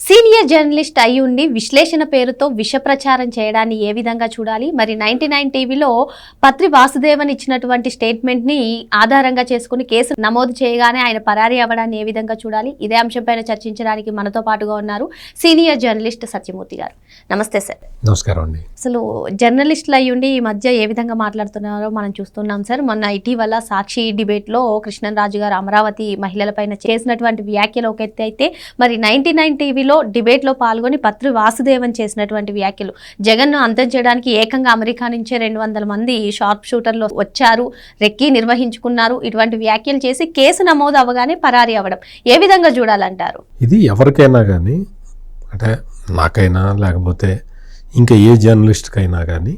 Senior journalist అయి ఉండి విశ్లేషణ పేరుతో విష ప్రచారం చేయడాన్ని ఏ విధంగా చూడాలి? మరి నైన్టీ నైన్ టీవీలో పత్రి వాసుదేవన్ ఇచ్చినటువంటి స్టేట్మెంట్ని ఆధారంగా చేసుకుని కేసు నమోదు చేయగానే ఆయన పరారీ అవ్వడాన్ని ఏ విధంగా చూడాలి? ఇదే అంశంపైన చర్చించడానికి మనతో పాటుగా ఉన్నారు సీనియర్ జర్నలిస్ట్ సత్యమూర్తి గారు. నమస్తే సార్. నమస్కారం అండి. అసలు జర్నలిస్టులు అయి ఉండి ఈ మధ్య ఏ విధంగా మాట్లాడుతున్నారో మనం చూస్తున్నాం సార్. మొన్న ఇటీవల సాక్షి డిబేట్లో కృష్ణరాజు గారు అమరావతి మహిళలపైన చేసినటువంటి వ్యాఖ్యలు ఒక అయితే మరి నైన్టీ నైన్ టీవీలో డిబేట్లో పాల్గొని పత్రి వాసుదేవన్ చేసినటువంటి వ్యాఖ్యలు. జగన్ను అంతం చేయడానికి ఏకంగా అమెరికా నుంచే రెండు వందల మంది షార్ప్ షూటర్లు వచ్చారు రెక్కి నిర్వహించుకున్నారు. ఇటువంటి వ్యాఖ్యలు చేసి కేసు నమోదు అవ్వగానే పరారీ అవ్వడం. ఏ విధంగా చూడాలంటారు? ఇది ఎవరికైనా కానీ అంటే నాకైనా లేకపోతే ఇంకా ఏ జర్నలిస్ట్కైనా కానీ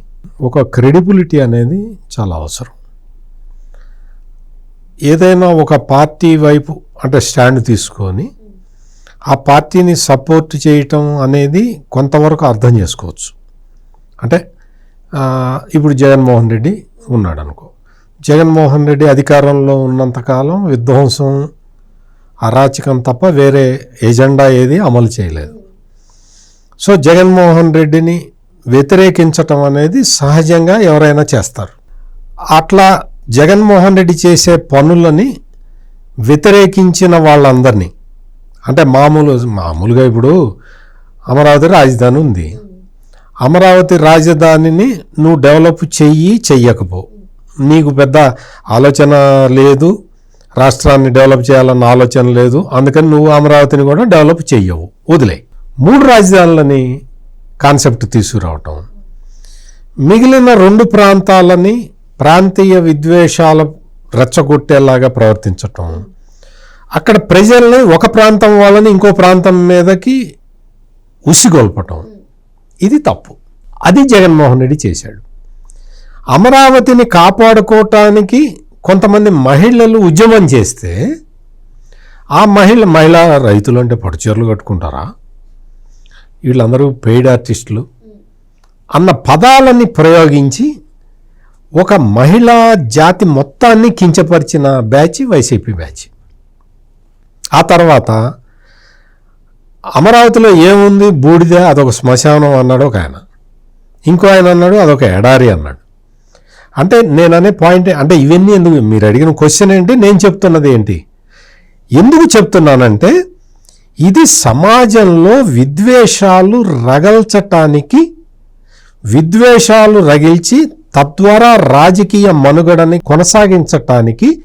ఒక క్రెడిబిలిటీ అనేది చాలా అవసరం. ఏదైనా ఒక పార్టీ వైపు అంటే స్టాండ్ తీసుకొని ఆ పార్టీని సపోర్ట్ చేయటం అనేది కొంతవరకు అర్థం చేసుకోవచ్చు. అంటే ఇప్పుడు జగన్మోహన్ రెడ్డి ఉన్నాడు అనుకో జగన్మోహన్ రెడ్డి అధికారంలో ఉన్నంతకాలం విధ్వంసం అరాచకం తప్ప వేరే ఎజెండా ఏది అమలు చేయలేదు. సో జగన్మోహన్ రెడ్డిని వ్యతిరేకించటం అనేది సహజంగా ఎవరైనా చేస్తారు. అట్లా జగన్మోహన్ రెడ్డి చేసే పనులని వ్యతిరేకించిన వాళ్ళందరినీ అంటే మామూలు మామూలుగా ఇప్పుడు అమరావతి రాజధాని ఉంది. అమరావతి రాజధానిని నువ్వు డెవలప్ చెయ్యి చెయ్యకపో. నీకు పెద్ద ఆలోచన లేదు రాష్ట్రాన్ని డెవలప్ చేయాలన్న ఆలోచన లేదు అందుకని నువ్వు అమరావతిని కూడా డెవలప్ చెయ్యవు. వదిలే. మూడు రాజధానులని కాన్సెప్ట్ తీసుకురావటం. మిగిలిన రెండు ప్రాంతాలని ప్రాంతీయ విద్వేషాల రెచ్చగొట్టేలాగా ప్రవర్తించటం. అక్కడ ప్రజల్ని ఒక ప్రాంతం వాళ్ళని ఇంకో ప్రాంతం మీదకి ఉసిగొల్పటం. ఇది తప్పు. అది జగన్మోహన్ రెడ్డి చేశాడు. అమరావతిని కాపాడుకోవటానికి కొంతమంది మహిళలు ఉద్యమం చేస్తే ఆ మహిళ మహిళా రైతులు అంటే పట్టుచీరలు కట్టుకుంటారా? వీళ్ళందరూ పెయిడ్ ఆర్టిస్టులు. అన్న పదాలని ప్రయోగించి ఒక మహిళా జాతి మొత్తాన్ని కించపరిచిన బ్యాచ్ వైసీపీ బ్యాచ్. ఆ తర్వాత అమరావతిలో ఏముంది? బూడిద అదొక శ్మశానం అన్నాడు ఒక ఆయన. ఇంకో ఆయన అన్నాడు అదొక ఎడారి అన్నాడు. అంటే నేను అనే పాయింట్ అంటే ఇవన్నీ ఎందుకు మీరు అడిగిన క్వశ్చన్ ఏంటి? నేను చెప్తున్నది ఏంటి? ఎందుకు చెప్తున్నానంటే ఇది సమాజంలో విద్వేషాలు రగల్చటానికి విద్వేషాలు రగిల్చి తద్వారా రాజకీయ మనుగడని కొనసాగించటానికి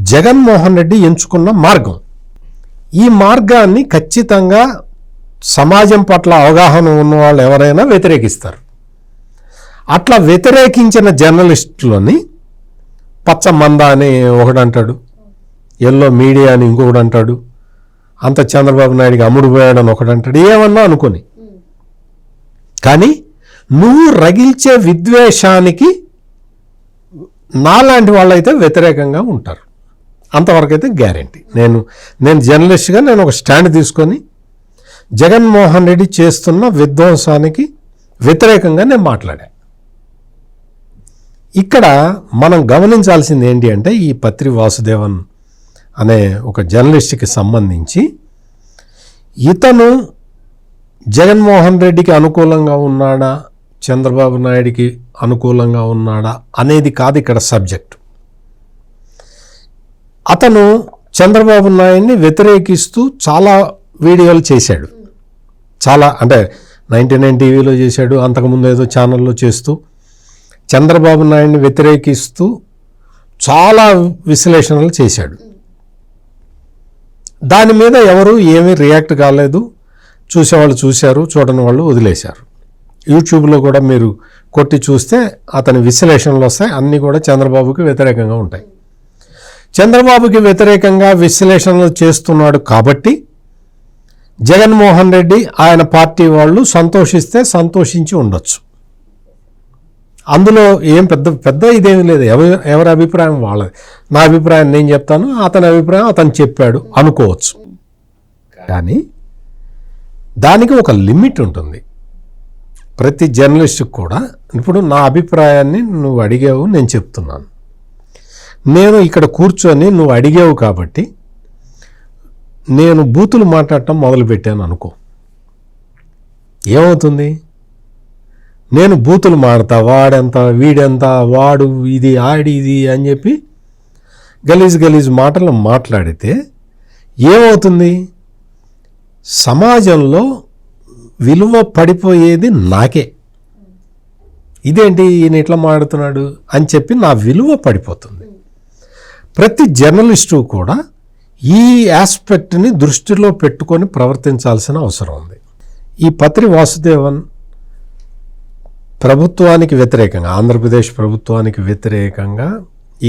జగన్మోహన్ రెడ్డి ఎంచుకున్న మార్గం. ఈ మార్గాన్ని ఖచ్చితంగా సమాజం పట్ల అవగాహన ఉన్న వాళ్ళు ఎవరైనా వ్యతిరేకిస్తారు. అట్లా వ్యతిరేకించిన జర్నలిస్టులని పచ్చ మంద అని ఒకడు అంటాడు ఎల్లో మీడియా అని ఇంకొకడు అంటాడు అంత చంద్రబాబు నాయుడికి అమ్ముడు పోయాడని ఒకడు అంటాడు ఏమన్నా అనుకొని. కానీ నువ్వు రగిల్చే విద్వేషానికి నాలాంటి వాళ్ళైతే వ్యతిరేకంగా ఉంటారు. అంతవరకు అయితే గ్యారంటీ. నేను నేను జర్నలిస్ట్గా నేను ఒక స్టాండ్ తీసుకొని జగన్మోహన్ రెడ్డి చేస్తున్న విధ్వంసానికి వ్యతిరేకంగా నేను మాట్లాడా. ఇక్కడ మనం గమనించాల్సింది ఏంటి అంటే ఈ పత్రి వాసుదేవన్ అనే ఒక జర్నలిస్ట్కి సంబంధించి ఇతను జగన్మోహన్ రెడ్డికి అనుకూలంగా ఉన్నాడా చంద్రబాబు నాయుడికి అనుకూలంగా ఉన్నాడా అనేది కాదు ఇక్కడ సబ్జెక్ట్. అతను చంద్రబాబు నాయుడిని వ్యతిరేకిస్తూ చాలా వీడియోలు చేశాడు. చాలా అంటే నైంటీ నైన్ టీవీలో చేశాడు అంతకుముందు ఏదో ఛానల్లో చేస్తూ. చంద్రబాబు నాయుడిని వ్యతిరేకిస్తూ చాలా విశ్లేషణలు చేశాడు. దాని మీద ఎవరు ఏమీ రియాక్ట్ కాలేదు. చూసేవాళ్ళు చూశారు చూడని వాళ్ళు వదిలేశారు. యూట్యూబ్లో కూడా మీరు కొట్టి చూస్తే అతని విశ్లేషణలు వస్తాయి అన్నీ కూడా చంద్రబాబుకి వ్యతిరేకంగా ఉంటాయి. చంద్రబాబుకి వ్యతిరేకంగా విశ్లేషణలు చేస్తున్నాడు కాబట్టి జగన్మోహన్ రెడ్డి ఆయన పార్టీ వాళ్ళు సంతోషిస్తే సంతోషించి ఉండొచ్చు. అందులో ఏం పెద్ద పెద్ద ఇదేమీ లేదు. ఎవరి ఎవరి అభిప్రాయం వాళ్ళది. నా అభిప్రాయం నేను చెప్తాను అతని అభిప్రాయం అతను చెప్పాడు అనుకోవచ్చు. కానీ దానికి ఒక లిమిట్ ఉంటుంది. ప్రతి జర్నలిస్ట్కి కూడా. ఇప్పుడు నా అభిప్రాయాన్ని నువ్వు అడిగావు నేను చెప్తున్నాను. నేను ఇక్కడ కూర్చొని నువ్వు అడిగావు కాబట్టి నేను బూతులు మాట్లాడటం మొదలుపెట్టాను అనుకో. ఏమవుతుంది? నేను బూతులు మాడతా వాడెంత వీడెంత వాడు ఇది ఆడి ఇది అని చెప్పి గలీజ్ గలీజ్ మాటలు మాట్లాడితే ఏమవుతుంది? సమాజంలో విలువ పడిపోయేది నాకే. ఇదేంటి ఈయన ఇట్లా మాడుతున్నాడు అని చెప్పి నా విలువ పడిపోతుంది. ప్రతి జర్నలిస్టు కూడా ఈ ఆస్పెక్ట్ని దృష్టిలో పెట్టుకొని ప్రవర్తించాల్సిన అవసరం ఉంది. ఈ పత్రి వాసుదేవన్ ప్రభుత్వానికి వ్యతిరేకంగా ఆంధ్రప్రదేశ్ ప్రభుత్వానికి వ్యతిరేకంగా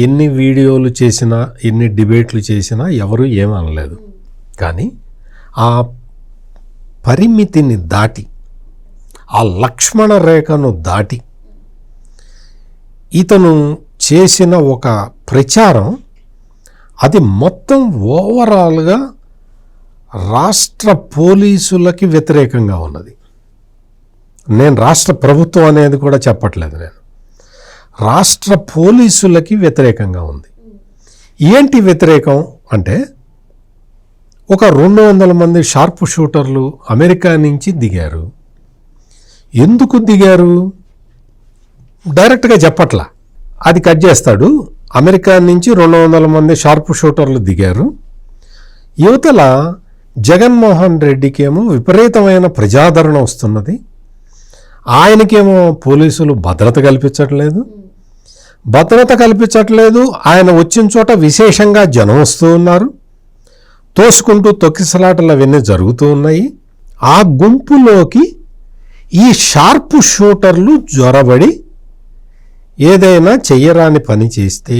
ఎన్ని వీడియోలు చేసినా ఎన్ని డిబేట్లు చేసినా ఎవరు ఏమనలేదు. కానీ ఆ పరిమితిని దాటి ఆ లక్ష్మణ రేఖను దాటి ఇతను చేసిన ఒక ప్రచారం అది మొత్తం ఓవరాల్గా రాష్ట్ర పోలీసులకి వ్యతిరేకంగా ఉన్నది. నేను రాష్ట్ర ప్రభుత్వం అనేది కూడా చెప్పట్లేదు నేను. రాష్ట్ర పోలీసులకి వ్యతిరేకంగా ఉంది. ఏంటి వ్యతిరేకం అంటే ఒక రెండు వందల మంది షార్ప్ షూటర్లు అమెరికా నుంచి దిగారు. ఎందుకు దిగారు? డైరెక్ట్గా చెప్పట్లా. అది కట్ చేస్తాడు. అమెరికా నుంచి రెండు వందల మంది షార్ప్ షూటర్లు దిగారు. యువతల జగన్మోహన్ రెడ్డికేమో విపరీతమైన ప్రజాదరణ వస్తున్నది. ఆయనకేమో పోలీసులు భద్రత కల్పించట్లేదు. భద్రత కల్పించట్లేదు. ఆయన వచ్చిన చోట విశేషంగా జనం వస్తూ ఉన్నారు. తోసుకుంటూ తొక్కిసలాటలు అవన్నీ జరుగుతూ ఉన్నాయి. ఆ గుంపులోకి ఈ షార్ప్ షూటర్లు జ్వరబడి ఏదైనా చెయ్యరాని పని చేస్తే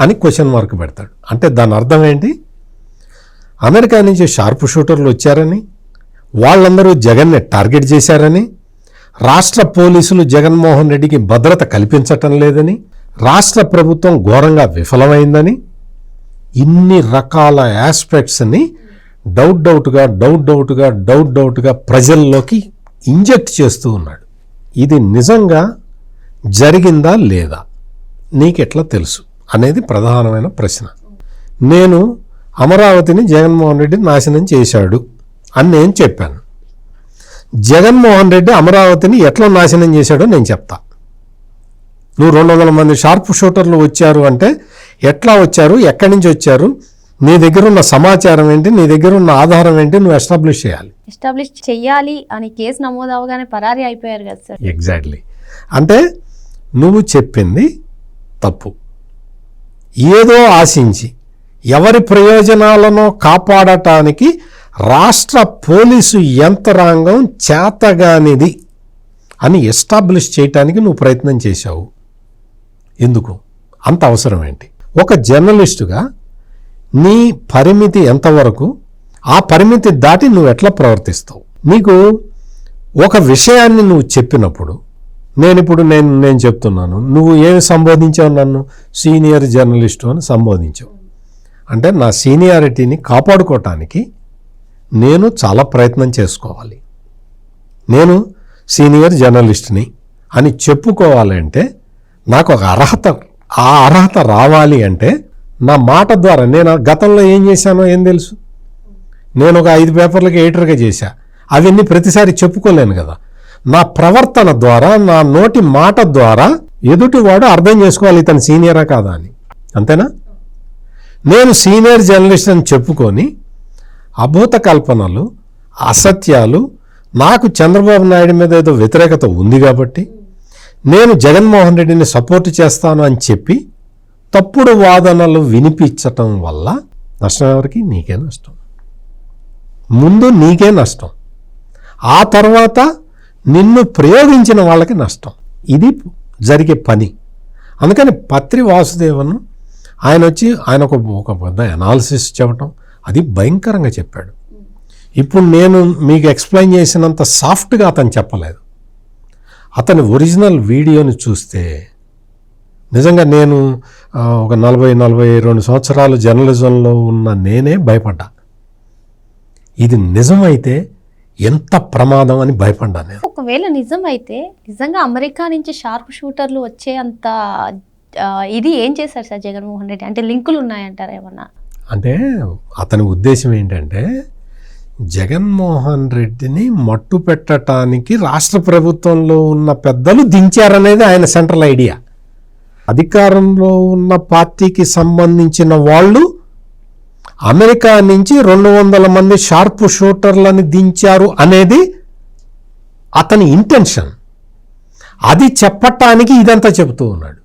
అని క్వశ్చన్ మార్క్ పెడతాడు. అంటే దాని అర్థం ఏంటి? అమెరికా నుంచి షార్ప్ షూటర్లు వచ్చారని వాళ్ళందరూ జగన్ని టార్గెట్ చేశారని రాష్ట్ర పోలీసులు జగన్మోహన్ రెడ్డికి భద్రత కల్పించటం లేదని రాష్ట్ర ప్రభుత్వం ఘోరంగా విఫలమైందని ఇన్ని రకాల ఆస్పెక్ట్స్ని డౌట్ డౌట్గా డౌట్ డౌట్గా డౌట్ డౌట్గా ప్రజల్లోకి ఇంజెక్ట్ చేస్తూ ఉన్నాడు. ఇది నిజంగా జరిగిందా లేదా? నీకెట్లా తెలుసు? అనేది ప్రధానమైన ప్రశ్న. నేను అమరావతిని జగన్మోహన్ రెడ్డి నాశనం చేశాడు అని నేను చెప్పాను. జగన్మోహన్ రెడ్డి అమరావతిని ఎట్లా నాశనం చేశాడో నేను చెప్తా. నువ్వు రెండు వందల మంది షార్ప్ షూటర్లు వచ్చారు అంటే ఎట్లా వచ్చారు? ఎక్కడి నుంచి వచ్చారు? నీ దగ్గర ఉన్న సమాచారం ఏంటి? నీ దగ్గర ఉన్న ఆధారం ఏంటి? నువ్వు ఎస్టాబ్లిష్ చేయాలి. ఎస్టాబ్లిష్ చెయ్యాలి అని కేసు నమోదు అవగానే పరారీ అయిపోయారు కదా సార్. ఎగ్జాక్ట్లీ. అంటే నువ్వు చెప్పింది తప్పు. ఏదో ఆశించి ఎవరి ప్రయోజనాలను కాపాడటానికి రాష్ట్ర పోలీసు యంత్రాంగం చేతగానిది అని ఎస్టాబ్లిష్ చేయటానికి నువ్వు ప్రయత్నం చేశావు. ఎందుకు? అంత అవసరం ఏంటి ఒక జర్నలిస్టుగా నీ పరిమితి ఎంతవరకు? ఆ పరిమితి దాటి నువ్వు ఎట్లా ప్రవర్తిస్తావు? నీకు ఒక విషయాన్ని నువ్వు చెప్పినప్పుడు నేను ఇప్పుడు నేను నేను చెప్తున్నాను. నువ్వు ఏమి సంబోధించావు నన్ను? సీనియర్ జర్నలిస్టు అని సంబోధించావు. అంటే నా సీనియారిటీని కాపాడుకోవటానికి నేను చాలా ప్రయత్నం చేసుకోవాలి. నేను సీనియర్ జర్నలిస్ట్ని అని చెప్పుకోవాలంటే నాకు ఒక అర్హత ఆ అర్హత రావాలి అంటే నా మాట ద్వారా నేను గతంలో ఏం చేశానో ఏం తెలుసు? నేను ఒక ఐదు పేపర్లకి ఎడిటర్గా చేశా. అవన్నీ ప్రతిసారి చెప్పుకోలేను కదా. నా ప్రవర్తన ద్వారా నా నోటి మాట ద్వారా ఎదుటివాడు అర్థం చేసుకోవాలి ఇతను సీనియరా కాదా అని. అంతేనా? నేను సీనియర్ జర్నలిస్ట్ అని చెప్పుకొని అభూత కల్పనలు అసత్యాలు నాకు చంద్రబాబు నాయుడు మీద ఏదో వ్యతిరేకత ఉంది కాబట్టి నేను జగన్మోహన్ రెడ్డిని సపోర్ట్ చేస్తాను అని చెప్పి తప్పుడు వాదనలు వినిపించటం వల్ల నష్టం ఎవరికి? నీకే నష్టం. ముందు నీకే నష్టం. ఆ తర్వాత నిన్ను ప్రయోగించిన వాళ్ళకి నష్టం. ఇది జరిగే పని. అందుకని పత్రి వాసుదేవన్ ఆయన వచ్చి ఆయన ఒక ఒక పెద్ద అనాలిసిస్ చెప్పటం అది భయంకరంగా చెప్పాడు. ఇప్పుడు నేను మీకు ఎక్స్ప్లెయిన్ చేసినంత సాఫ్ట్గా అతను చెప్పలేదు. అతని ఒరిజినల్ వీడియోని చూస్తే నిజంగా నేను ఒక నలభై నలభై రెండు సంవత్సరాలు జర్నలిజంలో ఉన్న నేనే భయపడ్డా. ఇది నిజమైతే ఎంత ప్రమాదం అని భయపడ్డా నేను. ఒకవేళ నిజమైతే నిజంగా అమెరికా నుంచి షార్ప్ షూటర్లు వచ్చే అంత ఇది ఏం చేశారు సార్ జగన్మోహన్ రెడ్డి? అంటే లింకులు ఉన్నాయంటారా ఏమన్నా? అంటే అతని ఉద్దేశం ఏంటంటే జగన్మోహన్ రెడ్డిని మట్టు పెట్టడానికి రాష్ట్ర ప్రభుత్వంలో ఉన్న పెద్దలు దించారనేది ఆయన సెంట్రల్ ఐడియా. అధికారంలో ఉన్న పార్టీకి సంబంధించిన వాళ్ళు అమెరికా నుంచి రెండు వందల మంది షార్ప్ షూటర్లని దించారు అనేది అతని ఇంటెన్షన్. అది చెప్పటానికి ఇదంతా చెబుతూ ఉన్నాడు.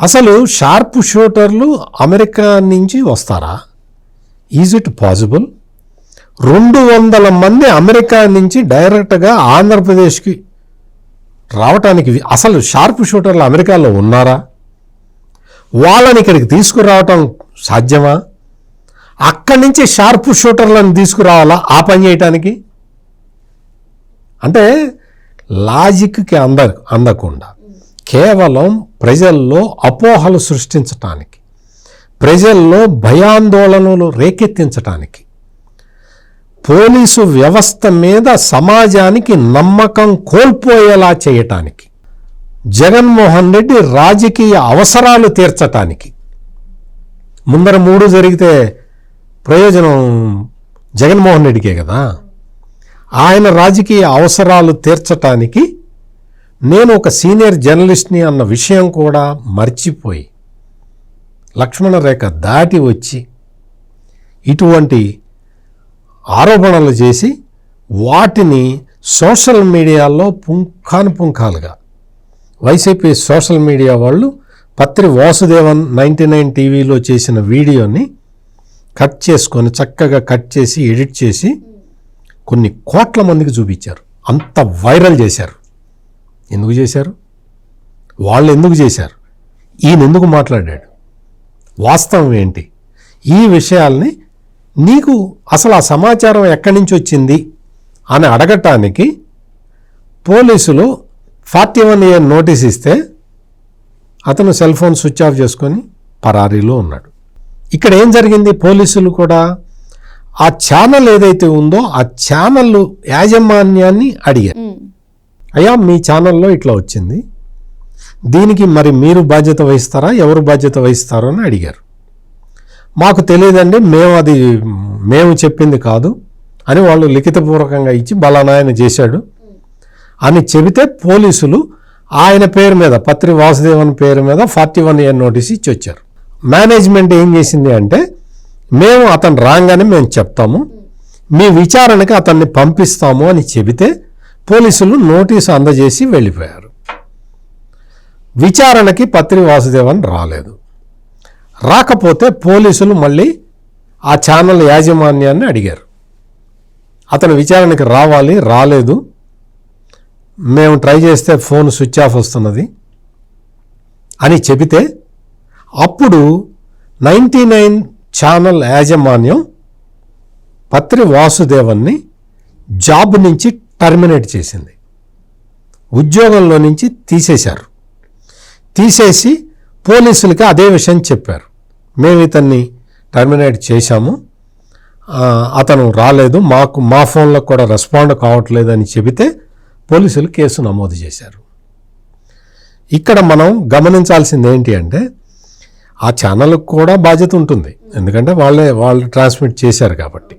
అసలు షార్ప్ షూటర్లు అమెరికా నుంచి వస్తారా? ఈజ్ ఇట్ పాసిబుల్ రెండు వందల మంది అమెరికా నుంచి డైరెక్ట్గా ఆంధ్రప్రదేశ్కి రావటానికి అసలు షార్ప్ షూటర్లు అమెరికాలో ఉన్నారా? వాళ్ళని ఇక్కడికి తీసుకురావటం సాధ్యమా? అక్కడి నుంచి షార్ప్ షూటర్లను తీసుకురావాలా? ఆ పని చేయటానికి? అంటే లాజిక్కి అంద అందకుండా కేవలం ప్రజల్లో అపోహలు సృష్టించటానికి ప్రజల్లో భయాందోళనలు రేకెత్తించటానికి పోలీసు వ్యవస్థ మీద సమాజానికి నమ్మకం కోల్పోయేలా చేయటానికి జగన్మోహన్ రెడ్డి రాజకీయ అవసరాలు తీర్చటానికి. ముందర మూడు జరిగితే ప్రయోజనం జగన్మోహన్ రెడ్డికే కదా? ఆయన రాజకీయ అవసరాలు తీర్చటానికి నేను ఒక సీనియర్ జర్నలిస్ట్ని అన్న విషయం కూడా మర్చిపోయి లక్ష్మణ రేఖ దాటి వచ్చి ఇటువంటి ఆరోపణలు చేసి వాటిని సోషల్ మీడియాలో పుంఖాను పుంఖాలుగా. వైసీపీ సోషల్ మీడియా వాళ్ళు పత్రి వాసుదేవన్ నైంటీ నైన్ టీవీలో చేసిన వీడియోని కట్ చేసుకొని చక్కగా కట్ చేసి ఎడిట్ చేసి కొన్ని కోట్ల మందికి చూపించారు. అంత వైరల్ చేశారు. ఎందుకు చేశారు? వాళ్ళు ఎందుకు చేశారు? ఈయన ఎందుకు మాట్లాడాడు? వాస్తవం ఏంటి? ఈ విషయాల్ని నీకు అసలు ఆ సమాచారం ఎక్కడి నుంచి వచ్చింది అని అడగటానికి పోలీసులు ఫార్టీ వన్ ఇయర్ నోటీస్ ఇస్తే అతను సెల్ ఫోన్ స్విచ్ ఆఫ్ చేసుకొని పరారీలో ఉన్నాడు. ఇక్కడ ఏం జరిగింది? పోలీసులు కూడా ఆ ఛానల్ ఏదైతే ఉందో ఆ ఛానల్ యాజమాన్యాన్ని అడిగారు. అయ్యా మీ ఛానల్లో ఇట్లా వచ్చింది. దీనికి మరి మీరు బాధ్యత వహిస్తారా? ఎవరు బాధ్యత వహిస్తారో అని అడిగారు. మాకు తెలియదండి మేము అది మేము చెప్పింది కాదు అని వాళ్ళు లిఖితపూర్వకంగా ఇచ్చి బలానాయన చేశాడు అని చెబితే పోలీసులు ఆయన పేరు మీద పత్రి వాసుదేవన్ పేరు మీద ఫార్టీ వన్ ఇయర్ నోటీస్ ఇచ్చి వచ్చారు. మేనేజ్మెంట్ ఏం చేసింది అంటే మేము అతను రాగానే మేము చెప్తాము మీ విచారణకి అతన్ని పంపిస్తాము అని చెబితే పోలీసులు నోటీసు అందజేసి వెళ్ళిపోయారు. విచారణకి పత్రి వాసుదేవన్ రాలేదు. రాకపోతే పోలీసులు మళ్ళీ ఆ ఛానల్ యాజమాన్యాన్ని అడిగారు. అతను విచారణకి రావాలి రాలేదు. మేము ట్రై చేస్తే ఫోన్ స్విచ్ ఆఫ్ వస్తున్నది అని చెబితే అప్పుడు నైంటీ నైన్ ఛానల్ యాజమాన్యం పత్రి వాసుదేవన్ని జాబ్ నుంచి టర్మినేట్ చేసింది. ఉద్యోగంలో నుంచి తీసేశారు. తీసేసి పోలీసులకి అదే విషయం చెప్పారు. మేము ఇతన్ని టర్మినేట్ చేశాము. అతను రాలేదు. మాకు మా ఫోన్లో కూడా రెస్పాండ్ కావట్లేదు అని చెబితే పోలీసులు కేసు నమోదు చేశారు. ఇక్కడ మనం గమనించాల్సింది ఏంటి అంటే ఆ ఛానల్కి కూడా బాధ్యత ఉంటుంది. ఎందుకంటే వాళ్ళే వాళ్ళు ట్రాన్స్మిట్ చేశారు కాబట్టి.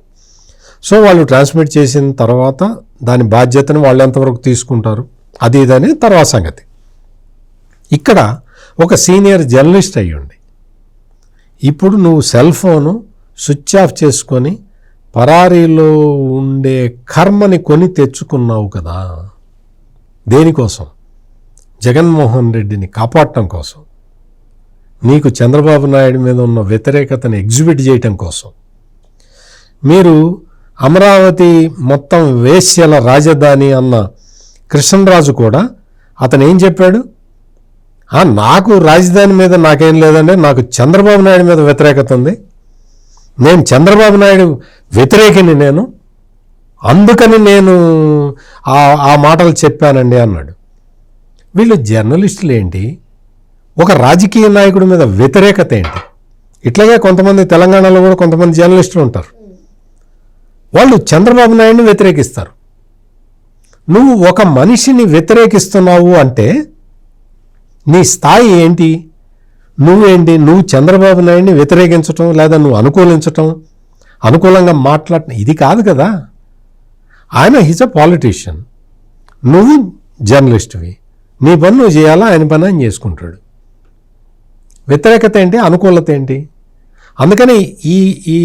సో వాళ్ళు ట్రాన్స్మిట్ చేసిన తర్వాత దాని బాధ్యతను వాళ్ళు ఎంతవరకు తీసుకుంటారు? అది ఇదని తర్వాత సంగతి. ఇక్కడ ఒక సీనియర్ జర్నలిస్ట్ అయ్యుండి ఇప్పుడు నువ్వు సెల్ ఫోను స్విచ్ ఆఫ్ చేసుకొని పరారీలో ఉండే కర్మని కొని తెచ్చుకున్నావు కదా. దేనికోసం? జగన్మోహన్ రెడ్డిని కాపాడటం కోసం. నీకు చంద్రబాబు నాయుడు మీద ఉన్న వ్యతిరేకతను ఎగ్జిబిట్ చేయటం కోసం. మీరు అమరావతి మొత్తం వేశ్యల రాజధాని అన్న కృష్ణరాజు కూడా అతను ఏం చెప్పాడు నాకు రాజధాని మీద నాకేం లేదండి నాకు చంద్రబాబు నాయుడు మీద వ్యతిరేకత ఉంది. నేను చంద్రబాబు నాయుడు వ్యతిరేకిని నేను అందుకని నేను ఆ ఆ మాటలు చెప్పానండి అన్నాడు. వీళ్ళు జర్నలిస్టులు ఏంటి ఒక రాజకీయ నాయకుడి మీద వ్యతిరేకత ఏంటి? ఇట్లాగే కొంతమంది తెలంగాణలో కూడా కొంతమంది జర్నలిస్టులు ఉంటారు. వాళ్ళు చంద్రబాబు నాయుడిని వ్యతిరేకిస్తారు. నువ్వు ఒక మనిషిని వ్యతిరేకిస్తున్నావు అంటే నీ స్థాయి ఏంటి? నువ్వేంటి? నువ్వు చంద్రబాబు నాయుడిని వ్యతిరేకించటం లేదా నువ్వు అనుకూలించటం అనుకూలంగా మాట్లాడటం ఇది కాదు కదా. ఆయన హిజ్ అ పాలిటీషియన్. నువ్వు జర్నలిస్ట్వి. నీ పని నువ్వు చేయాలా? ఆయన పని ఆయన చేసుకుంటాడు. వ్యతిరేకత ఏంటి? అనుకూలత ఏంటి? అందుకని ఈ ఈ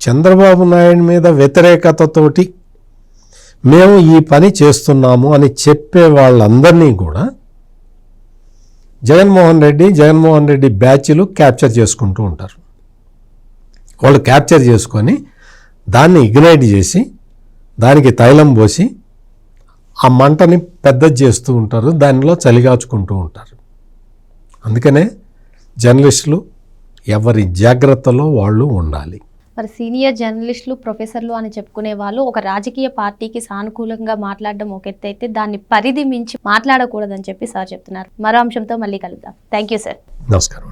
చంద్రబాబు నాయుడు మీద వ్యతిరేకతతోటి మేము ఈ పని చేస్తున్నాము అని చెప్పే వాళ్ళందరినీ కూడా జగన్మోహన్ రెడ్డి జగన్మోహన్ రెడ్డి బ్యాచ్లు క్యాప్చర్ చేసుకుంటూ ఉంటారు. వాళ్ళు క్యాప్చర్ చేసుకొని దాన్ని ఇగ్నైట్ చేసి దానికి తైలం పోసి ఆ మంటని పెద్దది చేస్తూ ఉంటారు దానిలో చలిగాచుకుంటూ ఉంటారు. అందుకనే జర్నలిస్టులు ఎవరి జాగ్రత్తలో వాళ్ళు ఉండాలి. మరి సీనియర్ జర్నలిస్టులు ప్రొఫెసర్లు అని చెప్పుకునే వాళ్ళు ఒక రాజకీయ పార్టీకి సానుకూలంగా మాట్లాడడం ఒక ఎత్తు అయితే దాన్ని పరిధి మించి మాట్లాడకూడదని చెప్పి సార్ చెప్తున్నారు. మరో అంశంతో మళ్ళీ కలుద్దాం. థ్యాంక్ యూ సార్ నమస్కారం